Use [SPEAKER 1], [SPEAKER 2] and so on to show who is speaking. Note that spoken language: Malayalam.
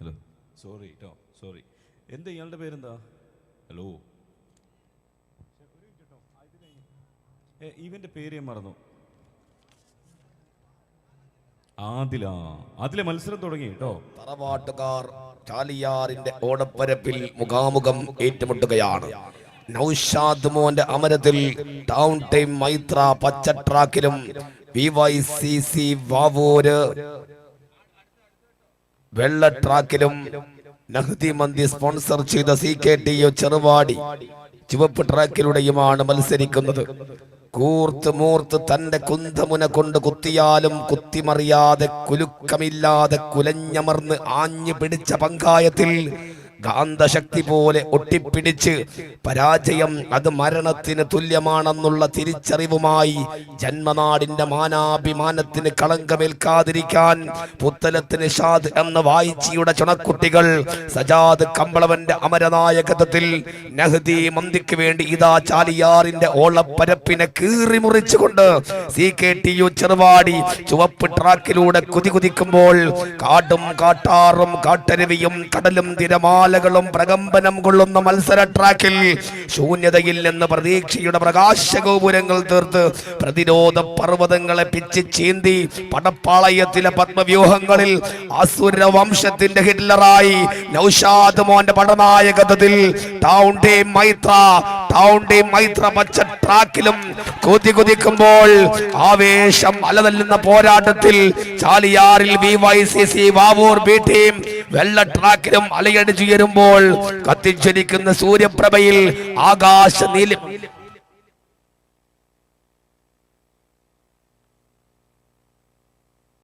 [SPEAKER 1] ഹലോ സോറി കേട്ടോ സോറി എന്താ ഇയാളുടെ പേരെന്താ? ഹലോ ഏ ഇവന്റെ പേര് ഞാൻ മറന്നു. ആദില. ആദിലെ മത്സരം തുടങ്ങി കേട്ടോ.
[SPEAKER 2] തറവാട്ടുകാർ ചാലിയാറിന്റെ ഓടപ്പരപ്പിൽ മുഖാമുഖം ഏറ്റുമുട്ടുകയാണ്. നൗഷാദ് മോന്റെ അമരത്തിൽ ടൗൺ ടൈം മൈത്ര പച്ച ട്രാക്കിലും V Y C C Vavoor വെള്ള ട്രാക്കിലും നഹ്ദി മന്തി സ്പോൺസർ ചെയ്ത C K T O Cheruvadi ചുവപ്പ് ട്രാക്കിലൂടെയുമാണ് മത്സരിക്കുന്നത്. കൂർത്ത് മൂർത്ത് തന്റെ കുന്തമുന കൊണ്ട് കുത്തിയാലും കുത്തിമറിയാതെ കുലുക്കമില്ലാതെ കുലഞ്ഞമർന്ന് ആഞ്ഞു പിടിച്ച പങ്കായത്തിൽ ഗാന്ധശക്തി പോലെ ഒട്ടിപ്പിടിച്ച് പരാജയം അത് മരണത്തിന് തുല്യമാണെന്നുള്ള തിരിച്ചറിവുമായി ജന്മനാടിന്റെ മാനാഭിമാനത്തിന് കളങ്കമേൽക്കാതിരിക്കാൻ പുത്തലത്തിന് ഷാദ് എന്ന വായിച്ചിയുടെ ചുണക്കുട്ടികൾ സജാദ് കമ്പളവന്റെ അമരനായകത്വത്തിൽ നഹദി മന്തിക്ക് വേണ്ടി ഇതാ ചാലിയാറിന്റെ ഓളപ്പരപ്പിനെ കീറി മുറിച്ചുകൊണ്ട് C K T U Cheruvadi ചുവപ്പ് ട്രാക്കിലൂടെ കുതികുതിക്കുമ്പോൾ കാടും കാട്ടാറും കാട്ടരുവിയും കടലും തിരമാലകളും പ്രകമ്പനം കൊള്ളുന്ന മത്സര ട്രാക്കിൽ ശൂന്യതയിൽ നിന്ന് പ്രതീക്ഷയുടെ പ്രകാശഗോപുരങ്ങൾ തീർത്ത് പ്രതിരോധ പർവതങ്ങളെ പിച്ച് ചീന്തി പടപ്പാളയത്തിലെ പത്മവ്യൂഹങ്ങളിൽ അസുര വംശത്തിന്റെ ഹിറ്റ്ലറായി നൗഷാദ് മോന്റെ പടനായകത്വത്തിൽ town team Maithra town team Maithra പച്ച ട്രാക്കിലും കൊതി കൊതിക്കുമ്പോൾ ആവേശം അലതല്ലുന്ന പോരാട്ടത്തിൽ ചാലിയാറിൽ B Y C C Vavoor B team വെള്ള ട്രാക്കിലും അലയടിച്ചുയരുമ്പോൾ കത്തിച്ചൊരിക്കുന്ന സൂര്യപ്രഭയിൽ ആകാശ നീല